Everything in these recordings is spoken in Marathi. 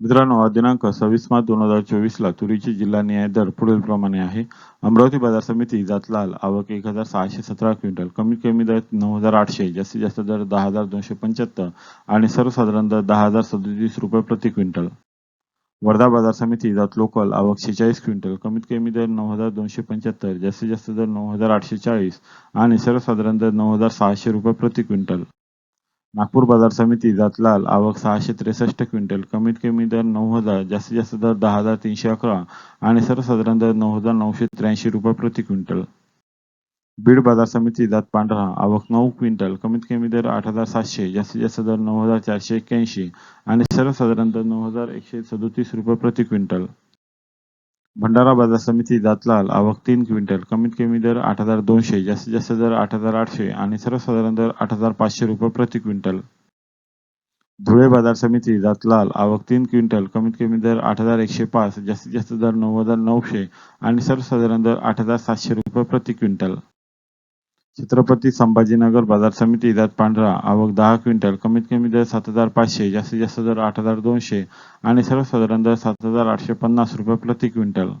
मित्रांनो दिनांक सव्वीस मार्च दोन हजार चोवीसला तुरीची जिल्हा न्याय दर पुढील प्रमाणे आहे. अमरावती बाजार समिती जातलाल. आवक एक हजार सहाशे सतरा क्विंटल. कमीत कमी दर नऊ हजार आठशे. जास्तीत जास्त दर दहा हजार दोनशे पंच्याहत्तर. आणि सर्वसाधारण दर दहा हजार सदोतीस रुपये प्रति क्विंटल. वर्धा बाजार समिती जात लोकल. आवक शेचाळीस क्विंटल. कमीत कमी दर नऊ हजार दोनशे पंच्याहत्तर. जास्तीत जास्त दर नऊ हजार आठशे चाळीस. आणि सर्वसाधारण दर नऊ हजार सहाशे रुपये प्रति क्विंटल. नागपूर बाजार समिती जातलाल आवक सहाशे त्रेसष्ट क्विंटल कमीत कमी दर नऊ हजार जास्तीत जास्त दर दहा हजार तीनशे अकरा आणि सर्वसाधारण दर नऊ हजार नऊशे त्र्याऐंशी रुपये प्रति क्विंटल. बीड बाजार समिती जात पांढरा आवक नऊ क्विंटल कमीत कमी दर आठ हजार सातशे जास्तीत जास्त दर नऊ हजार चारशे एक्क्याऐंशी आणि सर्वसाधारण दर नऊ हजार एकशे सदोतीस रुपये प्रति क्विंटल. भंडारा बाजार समिती जातलाल आवक तीन क्विंटल कमीत कमी दर आठ हजार दोनशे जास्तीत जास्त दर आठ हजार आठशे आणि सर्वसाधारण दर आठ हजार पाचशे रुपये प्रति क्विंटल. धुळे बाजार समिती जातलाल आवक तीन क्विंटल कमीत कमी दर आठ हजार एकशे पाच जास्तीत जास्त दर नऊ हजार नऊशे आणि सर्वसाधारण दर आठ हजार सातशे रुपये प्रति क्विंटल. छत्रपती संभाजीनगर बाजार समिती जात पांढरा. आवक दहा क्विंटल. कमीत कमी दर सात हजार पाचशे जास्तीत जास्त दर आठ हजार दोनशे आणि सर्वसाधारण दर सात हजार आठशे पन्नास रुपये प्रति क्विंटल.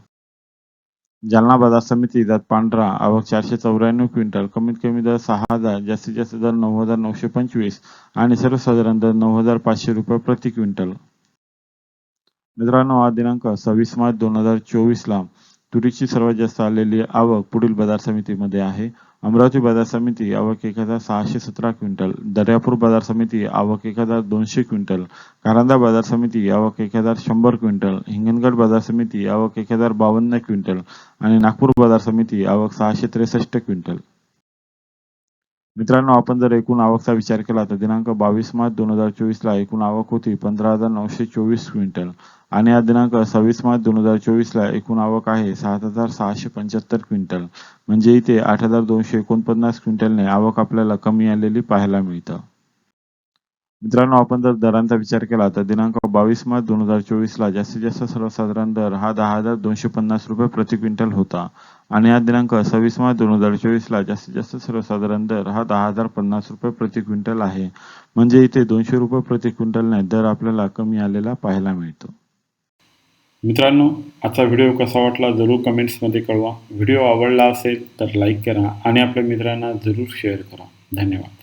जालना बाजार समिती जात पांढरा. आवक चारशे चौऱ्याण्णव क्विंटल. कमीत कमी दर सहा हजार जास्तीत जास्त दर नऊ हजार नऊशे पंचवीस आणि सर्वसाधारण दर नऊ हजार पाचशे रुपये प्रति क्विंटल. मित्रांनो आज दिनांक सव्वीस मार्च दोन हजार चोवीसला तुरीची सर्वात जास्त आलेली आवक पुढील बाजार समितीमध्ये आहे. अमरावती बाजार समिती आवक एक हजार सहाशे सतरा क्विंटल. दर्यापूर बाजार समिती आवक एक हजार दोनशे क्विंटल. कारंदा बाजार समिती आवक एक हजार शंभर क्विंटल. हिंगणगड बाजार समिती आवक एक हजार बावन्न क्विंटल. आणि नागपूर बाजार समिती आवक सहाशे त्रेसष्ट क्विंटल. मित्रांनो आपण जर एकूण आवकचा विचार केला तर दिनांक बावीस मार्च दोन हजार चोवीसला एकूण आवक होती पंधरा हजार नऊशे चोवीस क्विंटल. आणि हा दिनांक सव्वीस मार्च दोन हजार चोवीसला एकूण आवक आहे सात हजार सहाशे पंच्याहत्तर क्विंटल. म्हणजे इथे आठ हजार दोनशे एकोणपन्नास क्विंटलने आवक आपल्याला कमी आलेली पाहायला मिळतं. मित्रांनो आपण जर दरांचा विचार केला तर दिनांक बावीस मार्च दोन हजार चोवीसला जास्तीत जास्त सर्वसाधारण दर हा दहा हजार दोनशे पन्नास रुपये प्रति क्विंटल होता. आणि हा दिनांक सव्वीस मार्च दोन हजार चोवीसला जास्तीत जास्त सर्वसाधारण दर हा दहा हजार पन्नास रुपये प्रति क्विंटल आहे. म्हणजे इथे दोनशे रुपये प्रति क्विंटलने दर आपल्याला कमी आलेला पाहायला मिळतो. मित्रांनो आजचा व्हिडिओ कसा वाटला जरूर कमेंट्समध्ये कळवा. व्हिडिओ आवडला असेल तर लाईक करा आणि आपल्या मित्रांना जरूर शेअर करा. धन्यवाद.